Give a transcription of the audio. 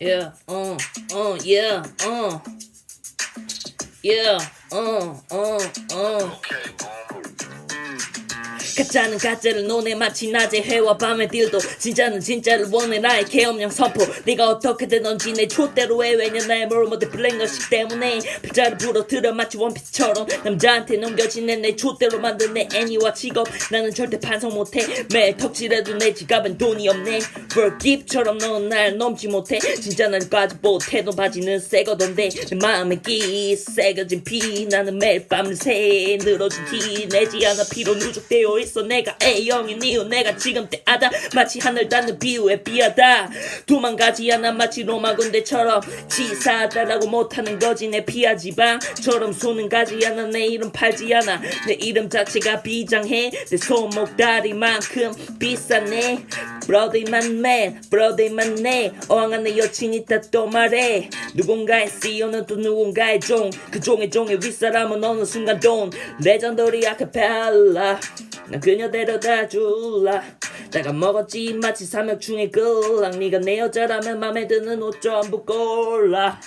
Yeah, uh, uh, yeah, uh. Yeah, uh, uh, uh. Okay, boom. 가짜는 가짜를 논해 마치 낮에 해와 밤에 딜도 진짜는 진짜를 원해 나의 계엄령 선포. 네가 어떻게든 던지 내 촛대로 해. 왜냐 나의 몰모델 블랙너식 때문에 팔자를 부러뜨려 마치 원피스처럼 남자한테 넘겨지는 내 촛대로 만든 내 애니와 직업. 나는 절대 반성 못해. 매일 턱질해도 내 지갑엔 돈이 없네. Forgive처럼 넌 날 넘지 못해. 진짜 날 까지 못해도 바지는 새거던데 내 마음에 끼 새겨진 피. 나는 매일 밤을 새 늘어진 티. 내지 않아 피로 누적되어 있어 내가 A형인 이유 내가 지금 때하다. 마치 하늘 닿는 비유에 비하다. 도망가지 않아. 마치 로마 군대처럼 치사하다라고 못하는 거지. 내 피하 지방처럼 손은 가지 않아. 내 이름 팔지 않아. 내 이름 자체가 비장해. 내 손목 다리만큼 비싸네. 브로디만 맨 브로디만 내. 어항한 내 여친 있다 또 말해. 누군가의 CEO는 또 누군가의 종 그 종의 종의 윗사람은 어느 순간 돈. 레전더리 아카펠라 난 그녀 데려다 줄라. 내가 먹었지 마치 삼역충의 끌랑. 네가 내 여자라면 맘에 드는 옷 전부 골라